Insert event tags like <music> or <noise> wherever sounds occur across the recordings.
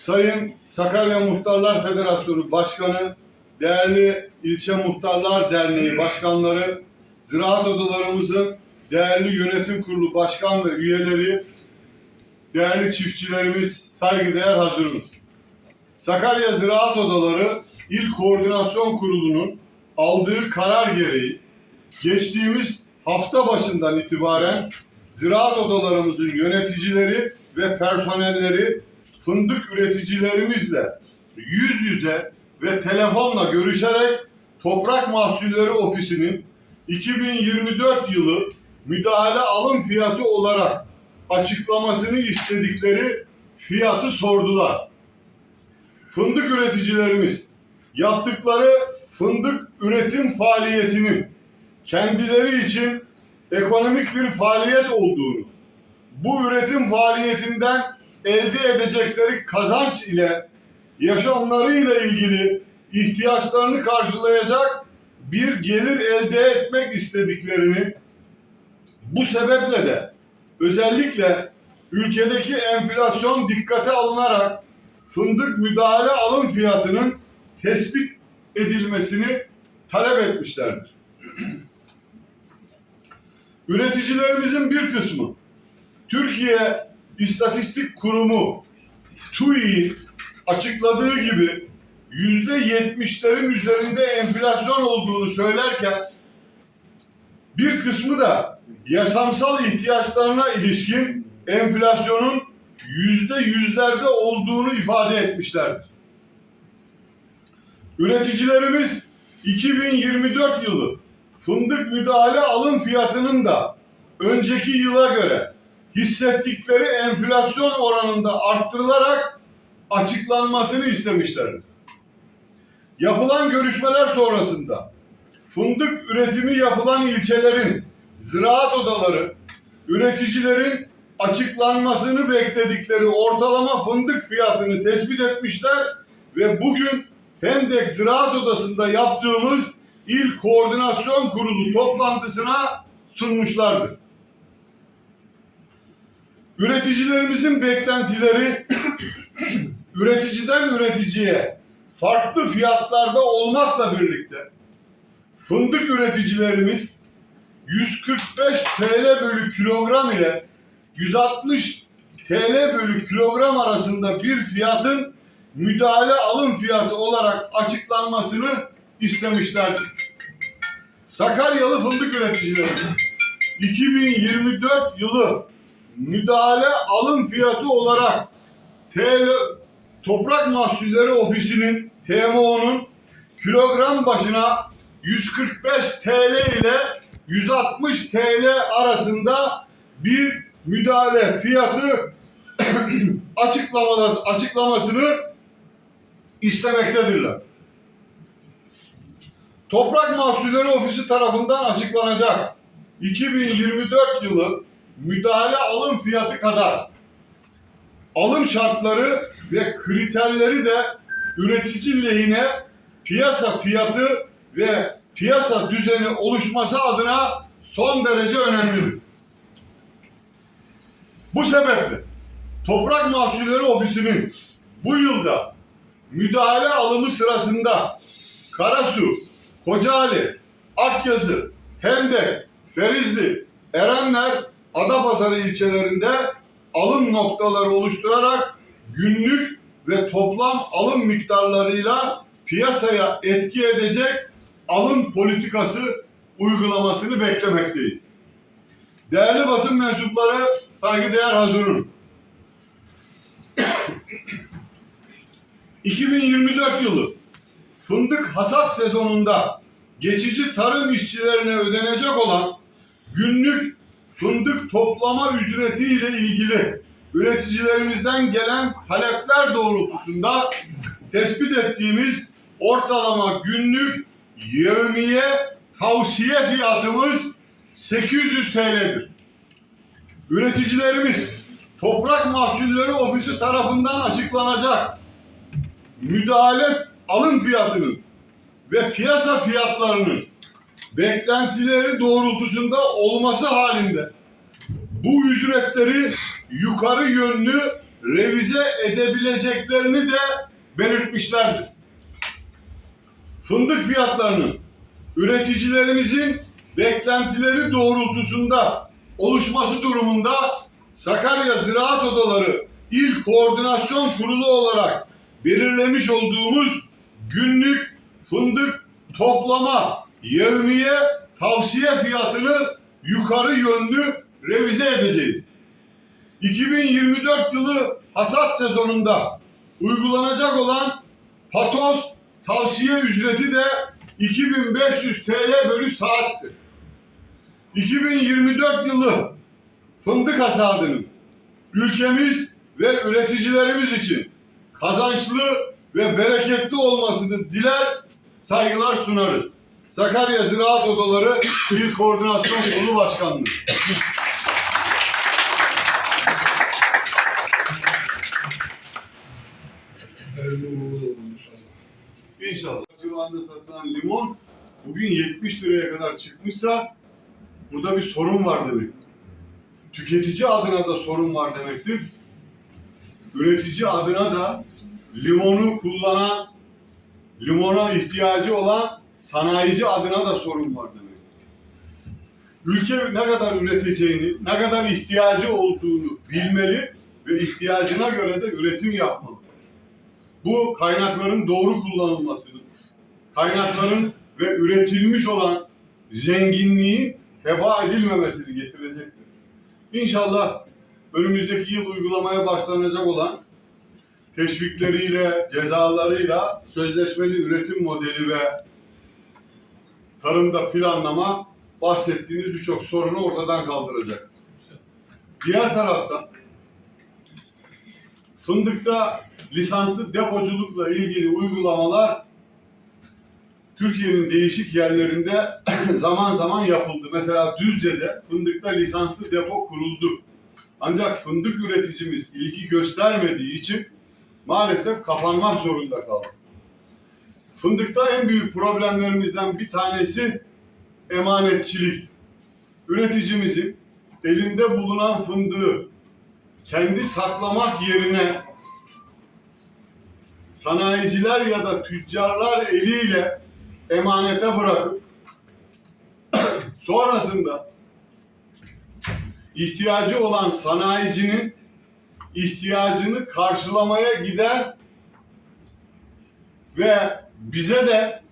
Sayın Sakarya Muhtarlar Federasyonu Başkanı, değerli İlçe Muhtarlar Derneği Başkanları, ziraat odalarımızın değerli yönetim kurulu başkan ve üyeleri, değerli çiftçilerimiz, saygıdeğer hazırımız. Sakarya Ziraat Odaları İl Koordinasyon Kurulu'nun aldığı karar gereği geçtiğimiz hafta başından itibaren ziraat odalarımızın yöneticileri ve personelleri fındık üreticilerimizle yüz yüze ve telefonla görüşerek Toprak Mahsulleri Ofisi'nin 2024 yılı müdahale alım fiyatı olarak açıklamasını istedikleri fiyatı sordular. Fındık üreticilerimiz yaptıkları fındık üretim faaliyetinin kendileri için ekonomik bir faaliyet olduğunu, bu üretim faaliyetinden elde edecekleri kazanç ile yaşamlarıyla ilgili ihtiyaçlarını karşılayacak bir gelir elde etmek istediklerini bu sebeple de özellikle ülkedeki enflasyon dikkate alınarak fındık müdahale alım fiyatının tespit edilmesini talep etmişlerdir. Üreticilerimizin bir kısmı Türkiye İstatistik Kurumu TÜİ açıkladığı gibi yüzde yetmişlerin üzerinde enflasyon olduğunu söylerken bir kısmı da yaşamsal ihtiyaçlarına ilişkin enflasyonun yüzde yüzlerde olduğunu ifade etmişlerdir. Üreticilerimiz 2024 yılı fındık müdahale alım fiyatının da önceki yıla göre hissettikleri enflasyon oranında arttırılarak açıklanmasını istemişlerdir. Yapılan görüşmeler sonrasında fındık üretimi yapılan ilçelerin ziraat odaları üreticilerin açıklanmasını bekledikleri ortalama fındık fiyatını tespit etmişler ve bugün Hendek Ziraat Odası'nda yaptığımız İl Koordinasyon Kurulu toplantısına sunmuşlardır. Üreticilerimizin beklentileri <clears throat> üreticiden üreticiye farklı fiyatlarda olmakla birlikte fındık üreticilerimiz 145 TL bölü kilogram ile 160 TL bölü kilogram arasında bir fiyatın müdahale alım fiyatı olarak açıklanmasını istemişlerdir. Sakaryalı fındık üreticileri 2024 yılı müdahale alım fiyatı olarak TL Toprak Mahsulleri Ofisi'nin TMO'nun kilogram başına 145 TL ile 160 TL arasında bir müdahale fiyatı <clears throat> açıklaması, açıklamasını istemektedirler. Toprak Mahsulleri Ofisi tarafından açıklanacak 2024 yılı müdahale alım fiyatı kadar alım şartları ve kriterleri de üretici lehine piyasa fiyatı ve piyasa düzeni oluşması adına son derece önemlidir. Bu sebeple Toprak Mahsulleri Ofisi'nin bu yılda müdahale alımı sırasında Karasu, Kocaeli, Akyazı, Hendek, Ferizli, Erenler, Adapazarı ilçelerinde alım noktaları oluşturarak günlük ve toplam alım miktarlarıyla piyasaya etki edecek alım politikası uygulamasını beklemekteyiz. Değerli basın mensupları, saygıdeğer hazırım. <clears throat> 2024 yılı fındık hasat sezonunda geçici tarım işçilerine ödenecek olan günlük fındık toplama ücreti ile ilgili üreticilerimizden gelen talepler doğrultusunda tespit ettiğimiz ortalama günlük yevmiye tavsiye fiyatımız 800 TL'dir. Üreticilerimiz Toprak Mahsulleri Ofisi tarafından açıklanacak müdahale alım fiyatının ve piyasa fiyatlarının beklentileri doğrultusunda olması halinde bu ücretleri yukarı yönlü revize edebileceklerini de belirtmişlerdir. Fındık fiyatlarının üreticilerimizin beklentileri doğrultusunda oluşması durumunda Sakarya Ziraat Odaları İl Koordinasyon Kurulu olarak belirlemiş olduğumuz günlük fındık toplama yevmiye tavsiye fiyatını yukarı yönlü revize edeceğiz. 2024 yılı hasat sezonunda uygulanacak olan patos tavsiye ücreti de 2500 TL bölü saattir. 2024 yılı fındık hasadının ülkemiz ve üreticilerimiz için kazançlı ve bereketli olmasını diler, saygılar sunarız. Sakarya Ziraat Odaları İl Koordinasyon Kurulu Başkanlığı. İnşallah. Şu anda satılan limon bugün 70 liraya kadar çıkmışsa burada bir sorun var demek. Tüketici adına da sorun var demektir. Üretici adına da limonu kullanan, limona ihtiyacı olan sanayici adına da sorun var demek. Ülke ne kadar üreteceğini, ne kadar ihtiyacı olduğunu bilmeli ve ihtiyacına göre de üretim yapmalı. Bu kaynakların doğru kullanılmasını, kaynakların ve üretilmiş olan zenginliğin heba edilmemesini getirecektir. İnşallah önümüzdeki yıl uygulamaya başlanacak olan teşvikleriyle, cezalarıyla sözleşmeli üretim modeli ve tarımda planlama bahsettiğiniz birçok sorunu ortadan kaldıracak. Diğer taraftan fındıkta lisanslı depoculukla ilgili uygulamalar Türkiye'nin değişik yerlerinde <clears throat> zaman zaman yapıldı. Mesela Düzce'de fındıkta lisanslı depo kuruldu. Ancak fındık üreticimiz ilgi göstermediği için maalesef kapanmak zorunda kaldı. Fındıkta en büyük problemlerimizden bir tanesi emanetçilik. Üreticimizin elinde bulunan fındığı kendi saklamak yerine sanayiciler ya da tüccarlar eliyle emanete bırakıp <coughs> sonrasında ihtiyacı olan sanayicinin ihtiyacını karşılamaya gider ve bize de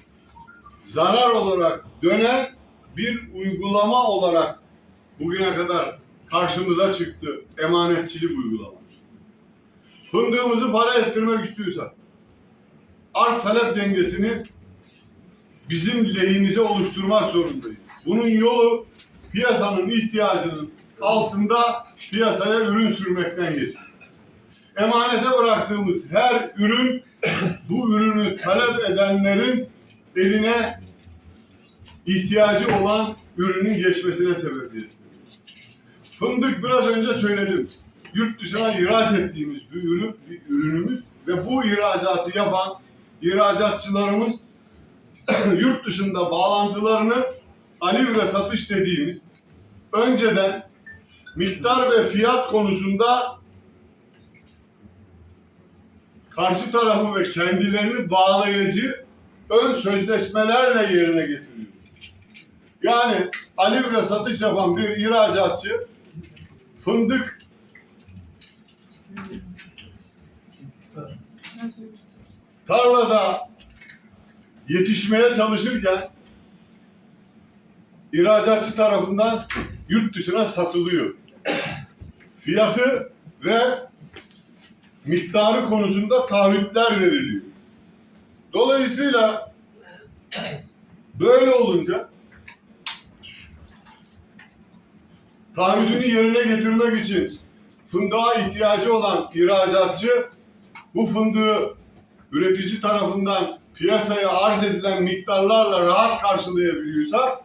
zarar olarak dönen bir uygulama olarak bugüne kadar karşımıza çıktı emanetçilik uygulaması. Fındığımızı para ettirmek istiyorsak arz talep dengesini bizim lehimize oluşturmak zorundayız. Bunun yolu piyasanın ihtiyacının altında piyasaya ürün sürmekten geçiyor. Emanete bıraktığımız her ürün bu ürünü talep edenlerin eline ihtiyacı olan ürünün geçmesine sebebiyet. Fındık biraz önce söyledim. Yurt dışına ihraç ettiğimiz bir ürün, bir ürünümüz ve bu ihracatı yapan ihracatçılarımız <clears throat> yurt dışında bağlantılarını alivre satış dediğimiz önceden miktar ve fiyat konusunda karşı tarafı ve kendilerini bağlayıcı ön sözleşmelerle yerine getiriyor. Yani alivre satış yapan bir ihracatçı fındık tarlada yetişmeye çalışırken ihracatçı tarafından yurt dışına satılıyor. Fiyatı ve miktarı konusunda taahhütler veriliyor. Dolayısıyla böyle olunca taahhüdünü yerine getirmek için fındığa ihtiyacı olan ihracatçı bu fındığı üretici tarafından piyasaya arz edilen miktarlarla rahat karşılayabiliyorsa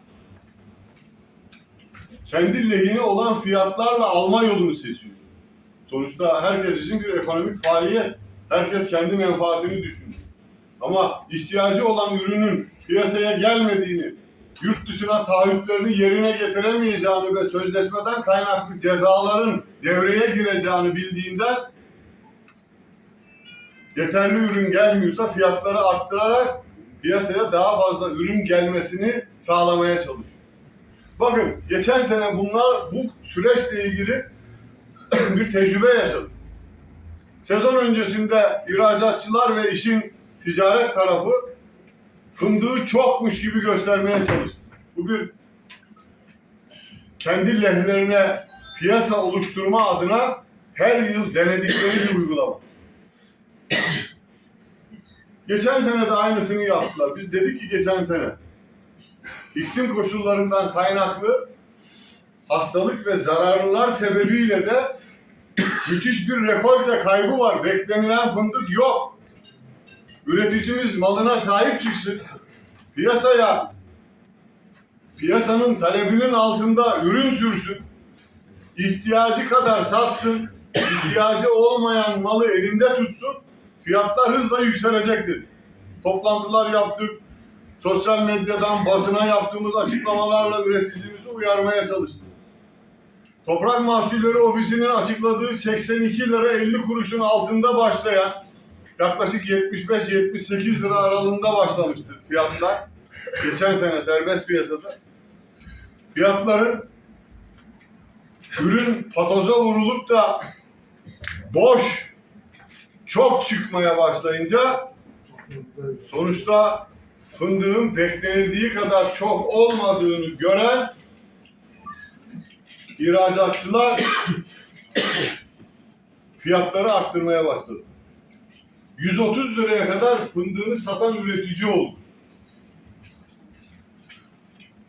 kendi lehine olan fiyatlarla alma yolunu seçiyor. Sonuçta herkes için bir ekonomik faaliyet. Herkes kendi menfaatini düşünüyor. Ama ihtiyacı olan ürünün piyasaya gelmediğini, yurt dışına taahhütlerini yerine getiremeyeceğini ve sözleşmeden kaynaklı cezaların devreye gireceğini bildiğinden yeterli ürün gelmiyorsa fiyatları arttırarak piyasaya daha fazla ürün gelmesini sağlamaya çalışıyor. Bakın geçen sene bunlar bu süreçle ilgili <coughs> bir tecrübe yaşadık. Sezon öncesinde ihracatçılar ve işin ticaret tarafı fındığı çokmuş gibi göstermeye çalıştı. Bu bir kendi lehlerine piyasa oluşturma adına her yıl denedikleri bir uygulama. <coughs> Geçen sene de aynısını yaptılar. Biz dedik ki geçen sene iklim koşullarından kaynaklı hastalık ve zararlılar sebebiyle de müthiş bir rekolte kaybı var. Beklenilen fındık yok. Üreticimiz malına sahip çıksın. Piyasaya piyasanın talebinin altında ürün sürsün. ihtiyacı kadar satsın. ihtiyacı olmayan malı elinde tutsun. Fiyatlar hızla yükselecektir. Toplantılar yaptık. Sosyal medyadan basına yaptığımız açıklamalarla üreticimizi uyarmaya çalıştık. Toprak Mahsulleri Ofisi'nin açıkladığı 82 lira 50 kuruşun altında başlayan yaklaşık 75-78 lira aralığında başlamıştır fiyatlar. Geçen sene serbest piyasada. Fiyatların ürün patoza vurulup da boş çok çıkmaya başlayınca sonuçta fındığın beklenildiği kadar çok olmadığını gören ihracatçılar fiyatları arttırmaya başladı. 130 liraya kadar fındığını satan üretici oldu.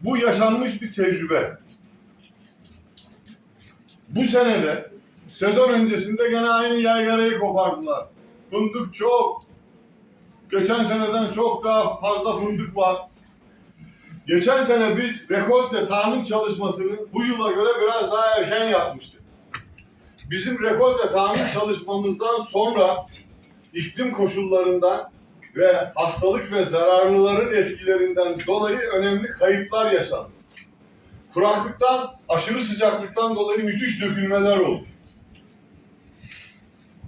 Bu yaşanmış bir tecrübe. Bu senede sezon öncesinde gene aynı yaygarayı kopardılar. Fındık çok. Geçen seneden çok daha fazla fındık var. Geçen sene biz rekolte tahmin çalışmasını bu yıla göre biraz daha erken yapmıştık. Bizim rekolte tahmin çalışmamızdan sonra iklim koşullarından ve hastalık ve zararlıların etkilerinden dolayı önemli kayıplar yaşandı. Kuraklıktan, aşırı sıcaklıktan dolayı müthiş dökülmeler oldu.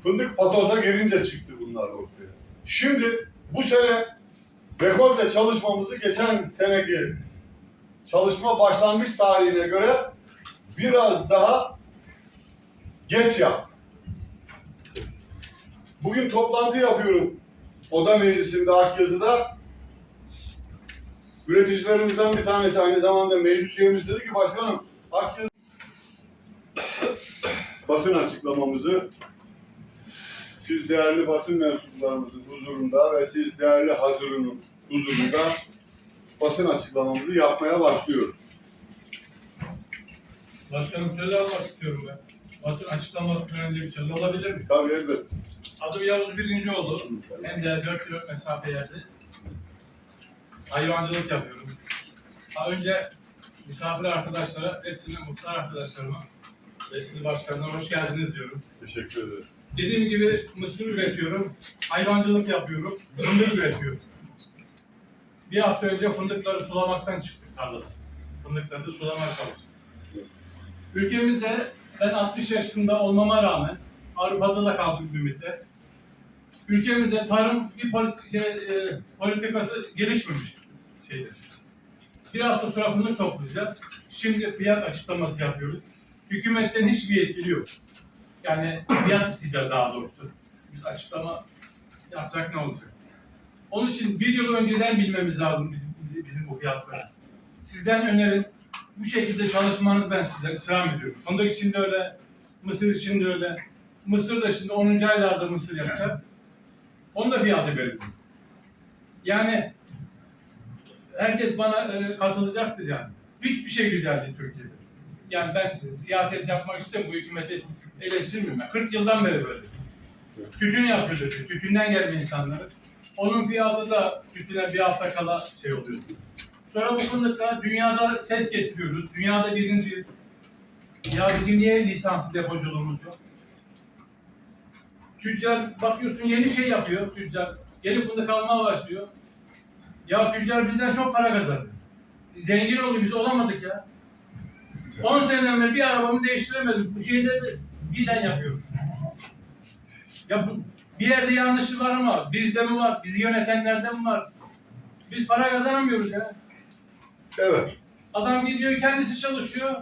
Fındık patoza gelince çıktı bunlar ortaya. Şimdi bu sene rekolte çalışmamızı geçen seneki çalışma başlangıç tarihine göre biraz daha geç yaptık. Bugün toplantı yapıyorum. Oda Meclisi'nde Akyazı'da. Üreticilerimizden bir tanesi aynı zamanda meclis üyemiz dedi ki başkanım Akyazı basın açıklamamızı siz değerli basın mensuplarımızın huzurunda ve siz değerli hazırının huzurunda basın açıklamamızı yapmaya başlıyoruz. Başkanım söz almak istiyorum ben. Basın açıklamasından önce bir söz alabilir miyim? Tabii elbette. Adım Yavuz Birinci Hem de 4 kilo mesafe yerde. Hayvancılık yapıyorum. Daha önce misafir arkadaşlara, hepsine muhtar arkadaşlarıma ve siz başkanlar hoş geldiniz diyorum. Teşekkür ederim. Dediğim gibi mısır üretiyorum, hayvancılık yapıyorum, fındık üretiyorum. Bir hafta önce fındıkları sulamaktan çıktık tarlada. Fındıkları da sulamaya çalıştık. Ülkemizde ben 60 yaşında olmama rağmen Avrupa'da da kaldım bir. Ülkemizde tarım bir politik, şey, e, politikası gelişmemiş şeydir. Bir hafta sonra fındık toplayacağız. Şimdi fiyat açıklaması yapıyoruz. Hükümetten hiçbir yetkili yok. Yani fiyat isteyeceğiz daha doğrusu. Biz açıklama yapacak ne olacak? Onun için bir yıl önceden bilmemiz lazım bizim, bizim bu fiyatları. Sizden önerim bu şekilde çalışmanız ben size ısrar ediyorum. Fındık için de öyle, mısır için de öyle. Mısır da şimdi 10. aylarda mısır yapacak. Onu da fiyatı verin. Yani herkes bana e, katılacaktır yani. Hiçbir şey güzel değil Türkiye'de. Yani ben siyaset yapmak istemiyorum, bu hükümeti eleştirmiyorum. Ben 40 yıldan beri böyle. Tütün yapıyordu, tütünden gelme insanları. Onun fiyatı da tütüne bir hafta kala şey oluyor. Sonra bu fındıkla dünyada ses getiriyoruz. Dünyada birinci. Ya bizim niye lisanslı depoculuğumuz yok? Tüccar bakıyorsun yeni şey yapıyor tüccar. Yeni fındık almaya başlıyor. Ya tüccar bizden çok para kazanıyor. Zengin oldu biz olamadık ya. 10 seneden beri bir arabamı değiştiremedim. Bu şeyleri birden yapıyorum. Ya bu Bir yerde yanlışlık var ama bizde mi var? Bizi yönetenlerde mi var? Biz para kazanamıyoruz ya. Evet. Adam gidiyor kendisi çalışıyor.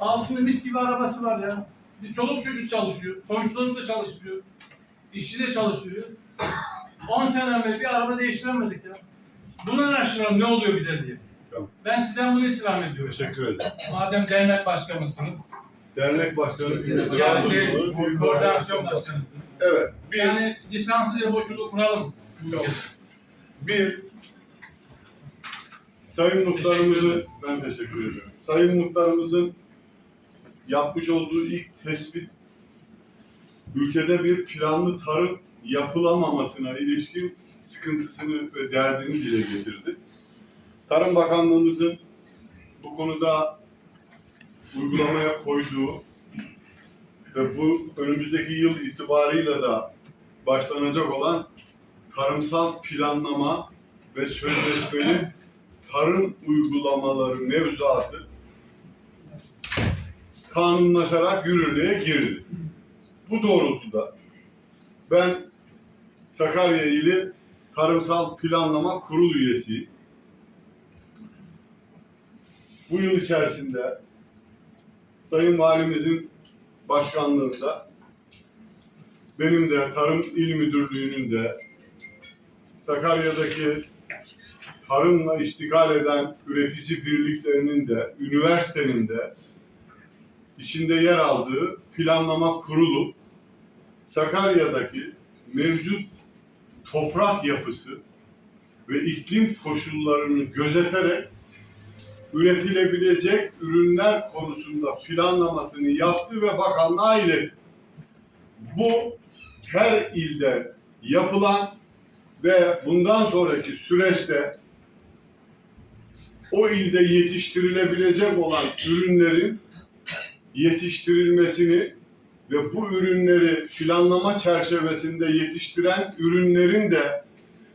Altında mis gibi arabası var ya. Bir çoluk çocuk çalışıyor. Komşularımız da çalışıyor. İşçi de çalışıyor. 10 seneden beri bir araba değiştiremedik ya. Bunu araştıralım ne oluyor bize diye. Tamam. Ben sizden bunu istirham ediyorum. Teşekkür ederim. Madem dernek başkanısınız. Dernek başkanı Yani şey, koordinasyon başkanısınız. Evet. Bir, Yani lisanslı depoçuluğu kuralım. bir Sayın Muhtarımızın, ben teşekkür ederim. Sayın Muhtarımızın yapmış olduğu ilk tespit ülkede bir planlı tarım yapılamamasına ilişkin sıkıntısını ve derdini dile getirdi. Tarım Bakanlığımızın bu konuda uygulamaya koyduğu ve bu önümüzdeki yıl itibarıyla da başlanacak olan tarımsal planlama ve sözleşmeli tarım uygulamaları mevzuatı kanunlaşarak yürürlüğe girdi. Bu doğrultuda ben Sakarya ili Tarımsal Planlama Kurulu üyesiyim. Bu yıl içerisinde Sayın Valimizin başkanlığında benim de Tarım İl Müdürlüğü'nün de Sakarya'daki tarımla iştigal eden üretici birliklerinin de, üniversitenin de içinde yer aldığı planlama kurulu Sakarya'daki mevcut toprak yapısı ve iklim koşullarını gözeterek üretilebilecek ürünler konusunda planlamasını yaptı ve bakanlığa iletti. Bu her ilde yapılan ve bundan sonraki süreçte o ilde yetiştirilebilecek olan ürünlerin yetiştirilmesini ve bu ürünleri planlama çerçevesinde yetiştiren ürünlerin de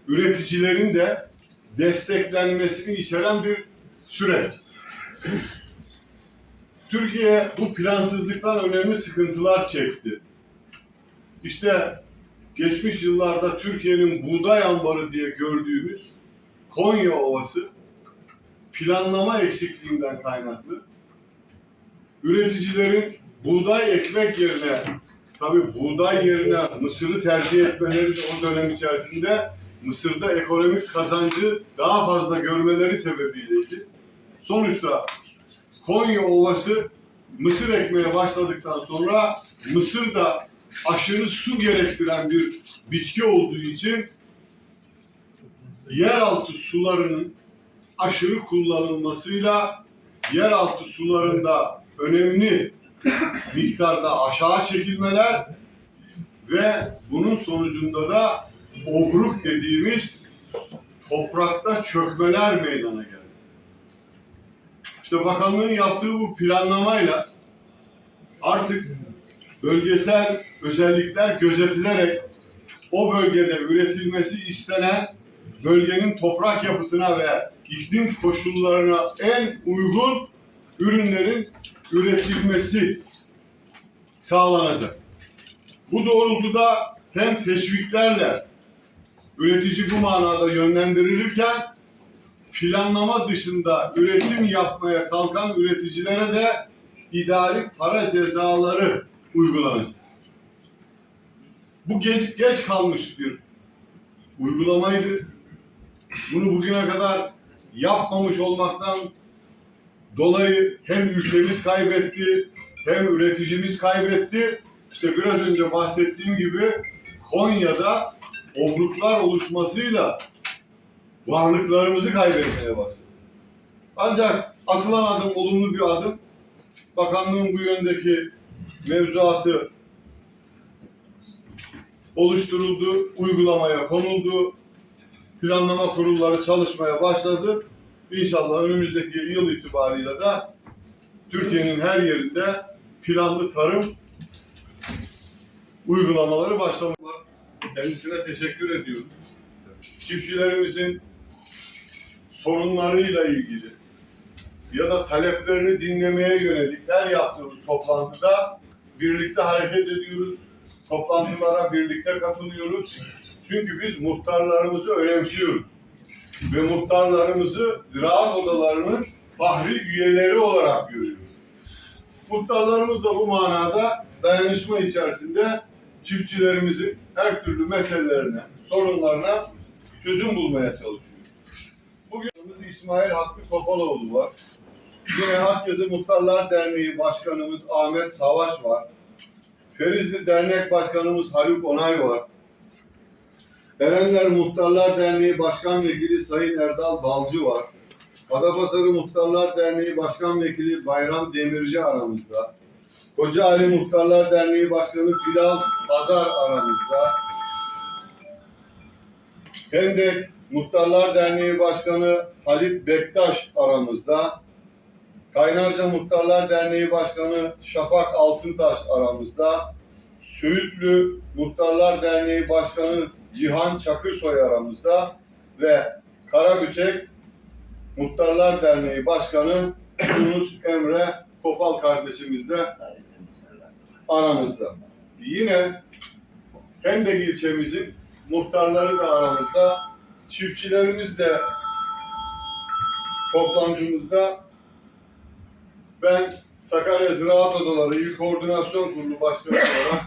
üreticilerin de desteklenmesini içeren bir süreç. Türkiye bu plansızlıktan önemli sıkıntılar çekti. İşte geçmiş yıllarda Türkiye'nin buğday ambarı diye gördüğümüz Konya Ovası planlama eksikliğinden kaynaklı üreticilerin buğday ekmek yerine tabi buğday yerine mısırı tercih etmeleri o dönem içerisinde Mısır'da ekonomik kazancı daha fazla görmeleri sebebiyleydi. Sonuçta Konya Ovası mısır ekmeye başladıktan sonra Mısır da aşırı su gerektiren bir bitki olduğu için yeraltı sularının aşırı kullanılmasıyla yeraltı sularında önemli miktarda aşağı çekilmeler ve bunun sonucunda da obruk dediğimiz toprakta çökmeler meydana geldi. İşte bakanlığın yaptığı bu planlamayla artık bölgesel özellikler gözetilerek o bölgede üretilmesi istenen bölgenin toprak yapısına ve iklim koşullarına en uygun ürünlerin üretilmesi sağlanacak. Bu doğrultuda hem teşviklerle üretici bu manada yönlendirilirken planlama dışında üretim yapmaya kalkan üreticilere de idari para cezaları uygulanacak. Bu geç, geç kalmış bir uygulamaydı. Bunu bugüne kadar yapmamış olmaktan dolayı hem ülkemiz kaybetti hem üreticimiz kaybetti. İşte biraz önce bahsettiğim gibi Konya'da obruklar oluşmasıyla varlıklarımızı kaybetmeye başladık. Ancak atılan adım olumlu bir adım. Bakanlığın bu yöndeki mevzuatı oluşturuldu, uygulamaya konuldu. Planlama kurulları çalışmaya başladı. İnşallah önümüzdeki yıl itibarıyla da Türkiye'nin her yerinde planlı tarım uygulamaları başlamak. Kendisine teşekkür ediyorum. Çiftçilerimizin sorunlarıyla ilgili ya da taleplerini dinlemeye yönelik her yaptığımız toplantıda birlikte hareket ediyoruz. toplantılara birlikte katılıyoruz. Çünkü biz muhtarlarımızı önemsiyoruz. Ve muhtarlarımızı ziraat odalarının fahri üyeleri olarak görüyoruz. Muhtarlarımız da bu manada dayanışma içerisinde çiftçilerimizin her türlü meselelerine, sorunlarına çözüm bulmaya çalışıyor. İsmail Hakkı Topaloğlu var. Yine Akyazı Muhtarlar Derneği Başkanımız Ahmet Savaş var. Ferizli Dernek Başkanımız Haluk Onay var. Erenler Muhtarlar Derneği Başkan Vekili Sayın Erdal Balcı var. Adapazarı Muhtarlar Derneği Başkan Vekili Bayram Demirci aramızda. Kocaeli Muhtarlar Derneği Başkanı Bilal Pazar aramızda. Hendek Muhtarlar Derneği Başkanı Halit Bektaş aramızda. Kaynarca Muhtarlar Derneği Başkanı Şafak Altıntaş aramızda. Söğütlü Muhtarlar Derneği Başkanı Cihan Çakırsoy aramızda ve Karabüçek Muhtarlar Derneği Başkanı Yunus Emre Kopal kardeşimiz de aramızda. Yine Hendek ilçemizin muhtarları da aramızda, çiftçilerimiz de toplantımızda ben Sakarya Ziraat Odaları İl Koordinasyon Kurulu Başkanı olarak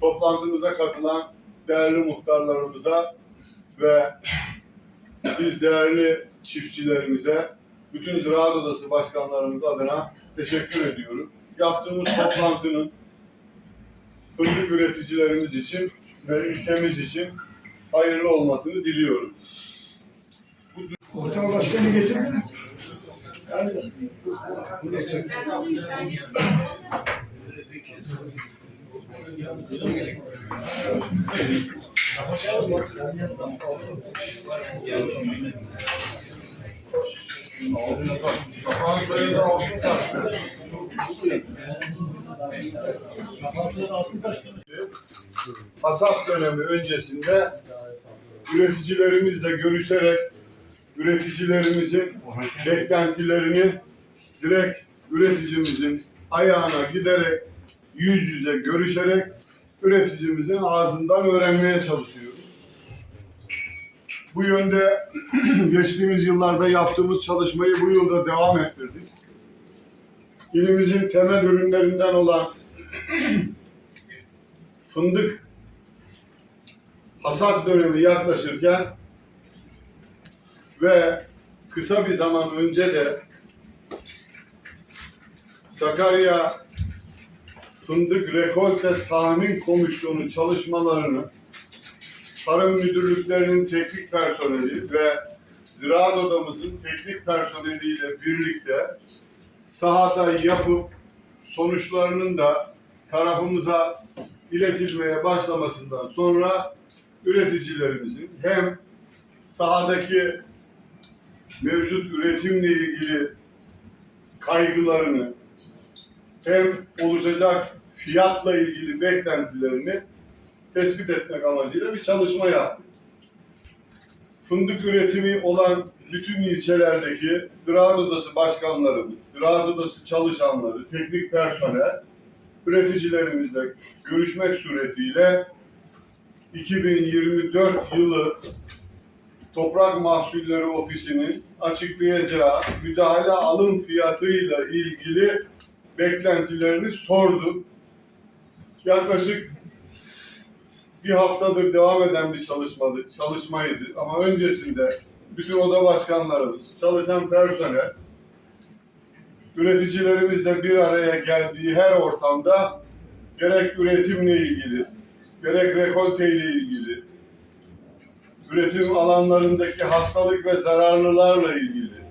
toplantımıza katılan değerli muhtarlarımıza ve siz değerli çiftçilerimize, bütün Ziraat Odası başkanlarımız adına teşekkür ediyorum. Yaptığımız toplantının fındık üreticilerimiz için ve ülkemiz için hayırlı olmasını diliyorum. Ortam başkanı getirdin. Hasat dönemi öncesinde üreticilerimizle görüşerek üreticilerimizin beklentilerini direkt üreticimizin ayağına giderek yüz yüze görüşerek üreticimizin ağzından öğrenmeye çalışıyoruz. Bu yönde <clears throat> geçtiğimiz yıllarda yaptığımız çalışmayı bu yılda devam ettirdik. İlimizin temel ürünlerinden olan <clears throat> fındık hasat dönemi yaklaşırken ve kısa bir zaman önce de Sakarya Fındık Rekolte Tahmin Komisyonu çalışmalarını Tarım Müdürlüklerinin teknik personeli ve Ziraat Odamızın teknik personeliyle birlikte sahada yapıp sonuçlarının da tarafımıza iletilmeye başlamasından sonra üreticilerimizin hem sahadaki mevcut üretimle ilgili kaygılarını hem oluşacak fiyatla ilgili beklentilerini tespit etmek amacıyla bir çalışma yaptık. Fındık üretimi olan bütün ilçelerdeki Ziraat Odası başkanlarımız, Ziraat Odası çalışanları, teknik personel, üreticilerimizle görüşmek suretiyle 2024 yılı Toprak Mahsulleri Ofisi'nin açıklayacağı müdahale alım fiyatıyla ilgili beklentilerini sorduk. Yaklaşık bir haftadır devam eden bir çalışmadı, çalışmaydı. Ama öncesinde bütün oda başkanlarımız, çalışan personel, üreticilerimizle bir araya geldiği her ortamda gerek üretimle ilgili, gerek rekolte ile ilgili, üretim alanlarındaki hastalık ve zararlılarla ilgili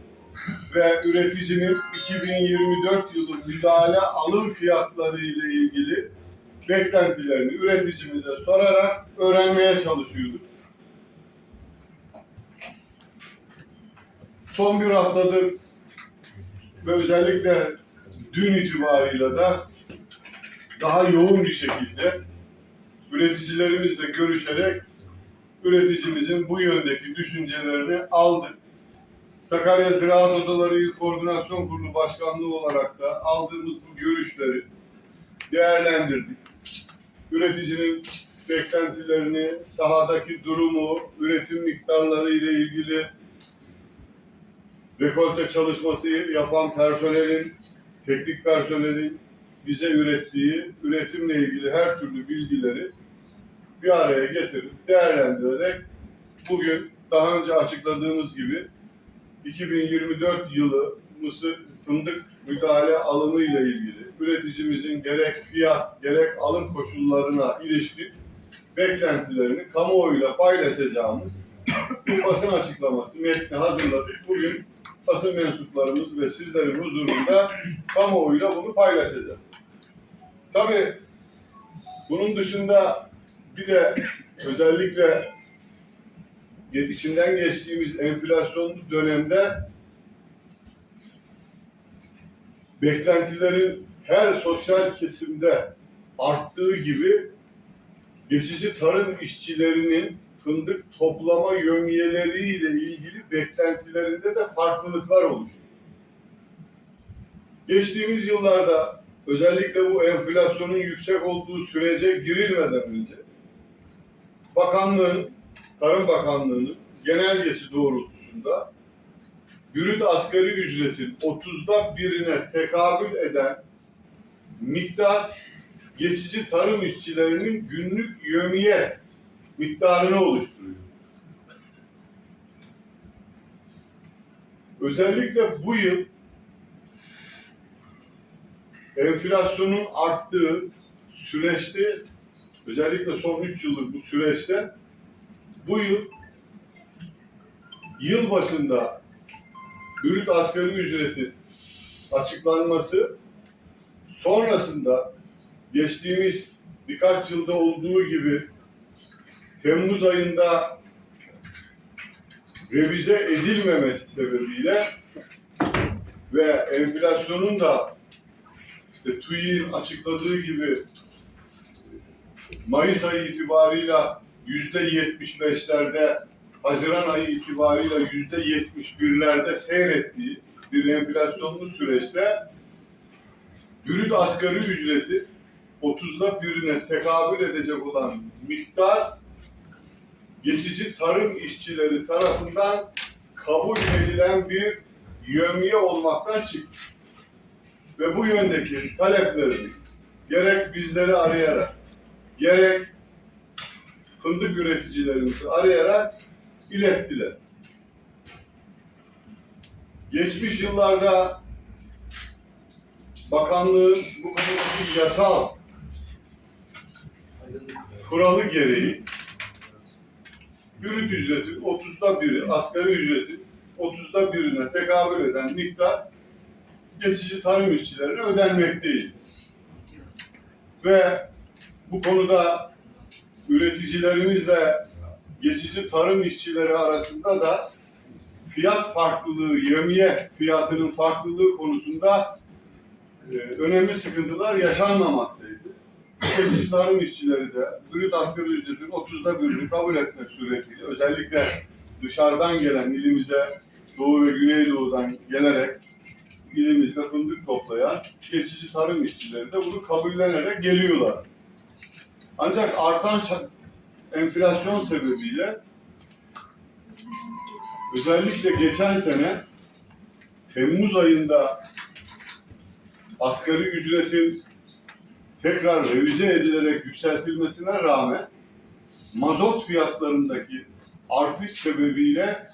ve üreticinin 2024 yılı müdahale alım fiyatları ile ilgili beklentilerini üreticimize sorarak öğrenmeye çalışıyorduk. Son bir haftadır ve özellikle dün itibarıyla da daha yoğun bir şekilde üreticilerimizle görüşerek üreticimizin bu yöndeki düşüncelerini aldık. Sakarya Ziraat Odaları Koordinasyon Kurulu Başkanlığı olarak da aldığımız bu görüşleri değerlendirdik. üreticinin beklentilerini, sahadaki durumu, üretim miktarları ile ilgili rekolte çalışması yapan personelin, teknik personelin bize ürettiği üretimle ilgili her türlü bilgileri bir araya getirip değerlendirerek bugün daha önce açıkladığımız gibi 2024 yılı mısır fındık müdahale alımı ile ilgili üreticimizin gerek fiyat gerek alım koşullarına ilişkin beklentilerini kamuoyuyla paylaşacağımız bu basın açıklaması metni hazırladık. Bugün basın mensuplarımız ve sizlerin huzurunda kamuoyuyla bunu paylaşacağız. Tabii bunun dışında bir de özellikle içinden geçtiğimiz enflasyonlu dönemde beklentilerin her sosyal kesimde arttığı gibi geçici tarım işçilerinin fındık toplama yömyeleriyle ilgili beklentilerinde de farklılıklar oluşuyor. Geçtiğimiz yıllarda özellikle bu enflasyonun yüksek olduğu sürece girilmeden önce bakanlığın, Tarım Bakanlığı'nın genelgesi doğrultusunda brüt asgari ücretin 30'da birine tekabül eden miktar geçici tarım işçilerinin günlük yömiye miktarını oluşturuyor. Özellikle bu yıl enflasyonun arttığı süreçte özellikle son 3 yıllık bu süreçte bu yıl yıl başında brüt asgari ücretin açıklanması sonrasında geçtiğimiz birkaç yılda olduğu gibi Temmuz ayında revize edilmemesi sebebiyle ve enflasyonun da işte TÜİ'nin açıkladığı gibi Mayıs ayı itibarıyla yüzde yetmiş beşlerde, Haziran ayı itibarıyla yüzde yetmiş birlerde seyrettiği bir enflasyonlu süreçte brüt asgari ücreti 30'da birine tekabül edecek olan miktar geçici tarım işçileri tarafından kabul edilen bir yömye olmaktan çıktı. Ve bu yöndeki taleplerini gerek bizleri arayarak, gerek fındık üreticilerimizi arayarak ilettiler. Geçmiş yıllarda bakanlığın bu konudaki yasal kuralı gereği brüt ücretin 30'da biri, asgari ücretin 30'da birine tekabül eden miktar geçici tarım işçilerine ödenmekteydi. Ve bu konuda üreticilerimizle geçici tarım işçileri arasında da fiyat farklılığı, yemiye fiyatının farklılığı konusunda e, önemli sıkıntılar yaşanmamaktaydı. Geçici tarım işçileri de brüt asgari ücretin 30'da birini kabul etmek suretiyle özellikle dışarıdan gelen ilimize Doğu ve Güneydoğu'dan gelerek ilimizde fındık toplayan geçici tarım işçileri de bunu kabullenerek geliyorlar. Ancak artan enflasyon sebebiyle özellikle geçen sene Temmuz ayında asgari ücretin tekrar revize edilerek yükseltilmesine rağmen mazot fiyatlarındaki artış sebebiyle